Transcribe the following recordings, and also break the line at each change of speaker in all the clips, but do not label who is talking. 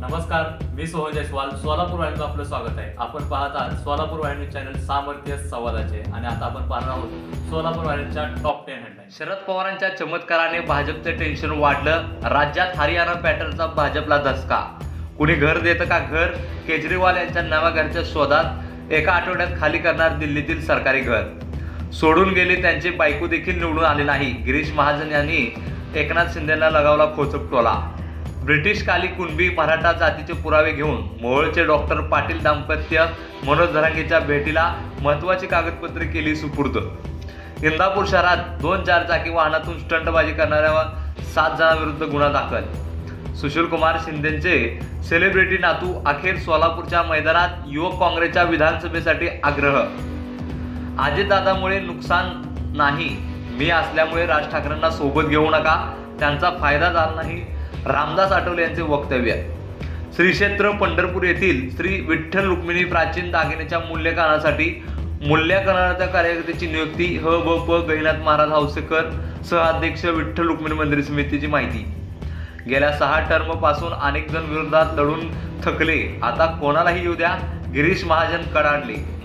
नमस्कार मी सोहन जयस्वाल. सोलापूर वाहिनीचं आपलं स्वागत आहे. आपण पाहत आहात सोलापूर वाहिनी चॅनल सामर्थ्य संवादाचे. आणि आता आपण पाहणार आहोत सोलापूर वाहिनीच्या टॉप टेन हेडलाईन शरद पवारांच्या चमत्काराने भाजपचे टेन्शन वाढलं. राज्यात हरियाणा पॅटर्नचा भाजपला धसका. कुणी घर देतं का घर? केजरीवाल यांच्या नव्या घरच्या शोधात एका आठवड्यात खाली करणार दिल्लीतील सरकारी घर. सोडून गेले त्यांची बायको देखील निवडून आले नाही. गिरीश महाजन यांनी एकनाथ शिंदेला लगावला खोचक टोला. ब्रिटिश काली कुणबी मराठा जातीचे पुरावे घेऊन मोहोळचे डॉक्टर पाटील दाम्पत्य मनोज धरांगेच्या भेटीला महत्वाची कागदपत्रे केली सुपूर्द. इंदापूर शहरात दोन चार चाकी वाहनातून स्टंटबाजी करणाऱ्या सात जणांविरुद्ध गुन्हा दाखल. सुशील कुमार शिंदेचे सेलिब्रिटी नातू अखेर सोलापूरच्या मैदानात युवक काँग्रेसच्या विधानसभेसाठी आग्रह. अजितदादामुळे नुकसान नाही मी असल्यामुळे राज ठाकरेंना सोबत घेऊ नका त्यांचा फायदा झाला नाही रामदास आठवले यांचे वक्तव्य. श्री क्षेत्र पंढरपूर येथील श्री विठ्ठल रुक्मिणी प्राचीन दागिन्याच्या मूल्यकानासाठी मूल्यकरणाच्या कार्यकर्त्याची नियुक्ती ह ब प गहिनाथ महाराज हौसेकर सहअध्यक्ष विठ्ठल रुक्मिणी मंदिर समितीची माहिती. गेल्या सहा टर्मपासून अनेक जण विरोधात लढून थकले. आता कोणालाही येऊ द्या. गिरीश महाजन कडाडले.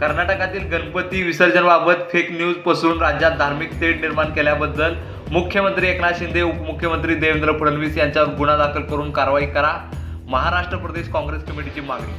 कर्नाटकातील गणपती विसर्जनाबाबत फेक न्यूज पसरून राज्यात धार्मिक तेढ निर्माण केल्याबद्दल मुख्यमंत्री एकनाथ शिंदे उपमुख्यमंत्री देवेंद्र फडणवीस यांच्यावर गुन्हा दाखल करून कारवाई करा. महाराष्ट्र प्रदेश काँग्रेस कमिटीची मागणी